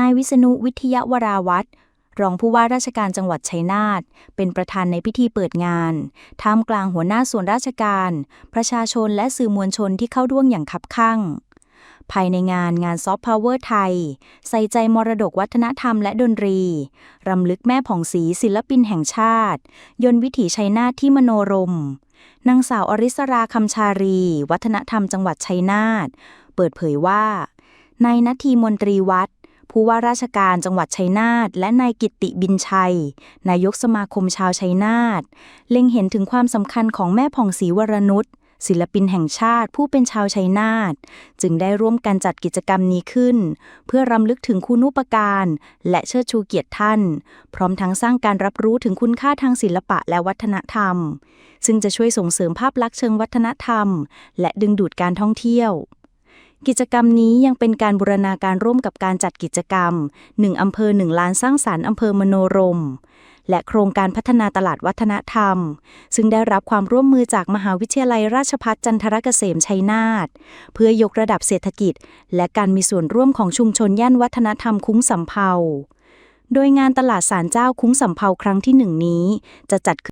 นายวิษณุวิทยาวราวัฒน์รองผู้ว่าราชการจังหวัดชัยนาทเป็นประธานในพิธีเปิดงาน ท่ามกลางหัวหน้าส่วนราชการ ประชาชนและสื่อมวลชนที่เข้าร่วมอย่างคับคั่ง ภายในงานงานซอฟต์พาวเวอร์ไทย ใส่ใจมรดกวัฒนธรรมและดนตรี รำลึกแม่ผ่องศรีศิลปินแห่งชาติ ยนต์วิถีชัยนาทที่มโนรม นางสาวอริสราคำชารี วัฒนธรรมจังหวัดชัยนาท เปิดเผยว่านายนาทีมนตรีวัด ผู้ว่าราชการจังหวัดชัยนาทและนายกิติบินชัย นายกสมาคมชาวชัยนาทเล็งเห็นถึงความสำคัญของแม่ผ่องศรีวรนุชศิลปินแห่งชาติผู้เป็นชาวชัยนาทจึงได้ร่วมกันจัดกิจกรรมนี้ขึ้น เพื่อรำลึกถึงคุณูปการ และเชิดชูเกียรติท่าน พร้อมทั้งสร้างการรับรู้ถึงคุณค่าทางศิลปะและวัฒนธรรม ซึ่งจะช่วยส่งเสริมภาพลักษณ์เชิงวัฒนธรรม และดึงดูดการท่องเที่ยว กิจกรรมนี้ยังเป็นการบูรณาการร่วมกับการจัดกิจกรรม 1 อำเภอ 1 ล้านสร้างสารรค์อำเภอมโนรม และโครงการพัฒนาตลาดวัฒนธรรม ซึ่งได้รับความร่วมมือจากมหาวิทยาลัยราชภัฏจันทรเกษมชัยนาทเพื่อยกระดับเศรษฐกิจ และการมีส่วนร่วมของชุมชนย่านวัฒนธรรมคุ้งสำเภา โดยงานตลาดสารเจ้าคุ้งสำเภาครั้งที่หนึ่งนี้จะจัดขึ้น